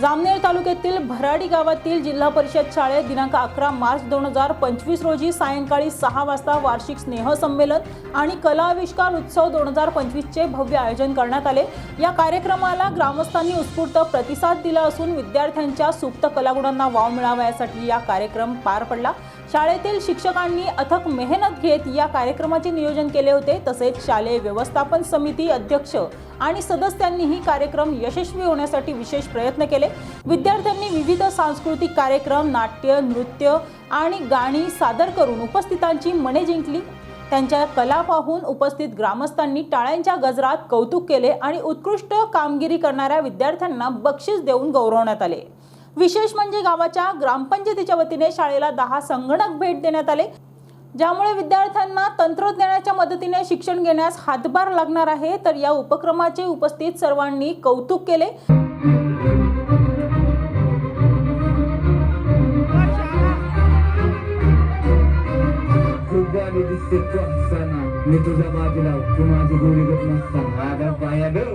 जामनेर तालुक्यातील भराडी गावातील जिल्हा परिषद शाळेत दिनांक अकरा मार्च दोन हजार पंचवीस रोजी सायंकाळी सहा वाजता वार्षिक स्नेहसंमेलन आणि कला आविष्कार उत्सव दोन हजार पंचवीसचे भव्य आयोजन करण्यात आले. या कार्यक्रमाला ग्रामस्थांनी उत्स्फूर्त प्रतिसाद दिला असून विद्यार्थ्यांच्या सुप्त कलागुणांना वाव मिळावा यासाठी या कार्यक्रम पार पडला. शाळेतील शिक्षकांनी अथक मेहनत घेत या कार्यक्रमाचे नियोजन केले होते. तसेच शालेय व्यवस्थापन समिती अध्यक्ष आणि सदस्यांनीही कार्यक्रम यशस्वी होण्यासाठी विशेष प्रयत्न केले. विद्यार्थ्यांनी विविध सांस्कृतिक कार्यक्रम नाट्य नृत्य आणि गाणी सादर करून उपस्थितांची मने जिंकली. त्यांच्या कला पाहून उपस्थित ग्रामस्थांनी टाळ्यांच्या गजरात कौतुक केले आणि उत्कृष्ट कामगिरी करणाऱ्या विद्यार्थ्यांना बक्षीस देऊन गौरवण्यात आले. विशेष म्हणजे गावाच्या ग्रामपंचायतीच्या वतीने शाळेला दहा संगणक भेट देण्यात आले. ज्यामुळे विद्यार्थ्यांना तंत्रज्ञानाच्या मदतीने शिक्षण घेण्यास हातभार लागणार आहे तर या उपक्रमाचे उपस्थित सर्वांनी कौतुक केले. ನಿಜವಾದಿಲವು ಕುಮಾಜಿ ಗೂಳಿಗೆ ಮಸ್ತ ಆಗ ಬಾಯದು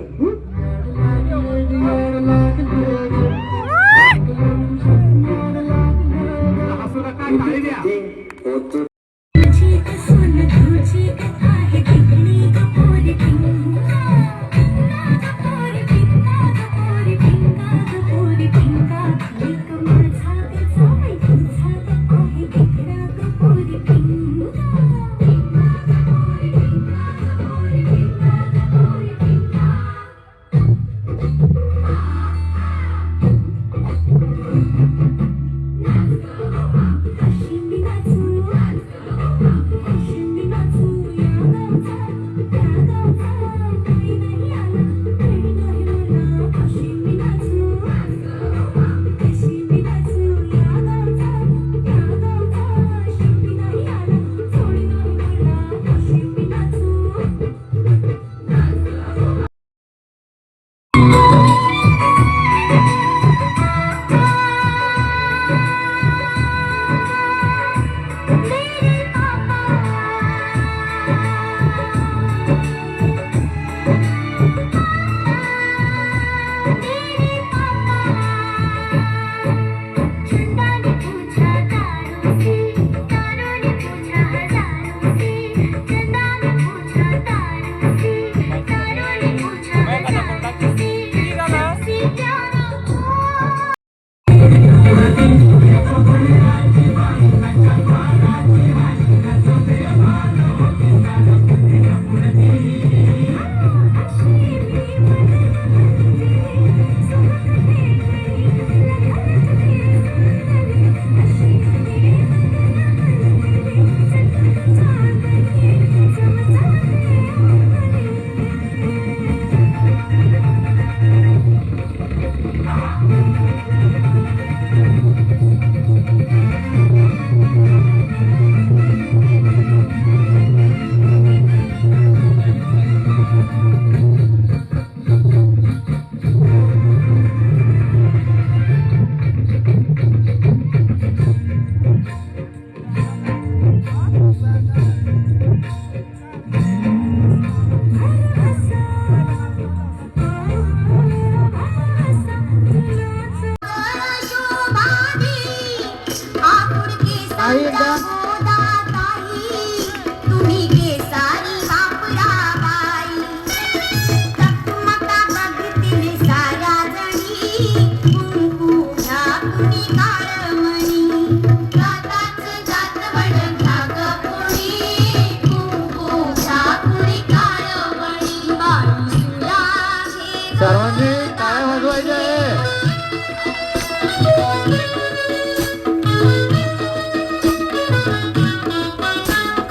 सर्वांनी काय वाजवायचे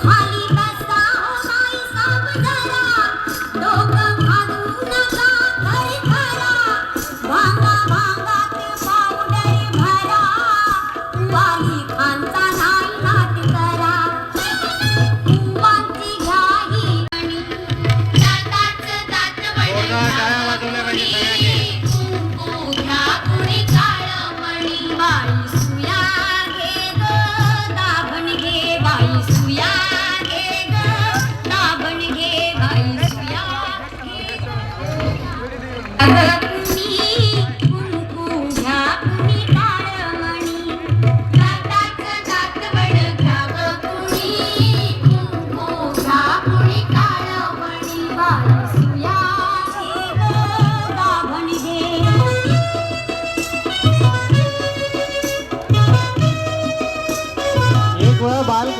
खाली बसा हो बाई साब जरा. डोकं घालू नका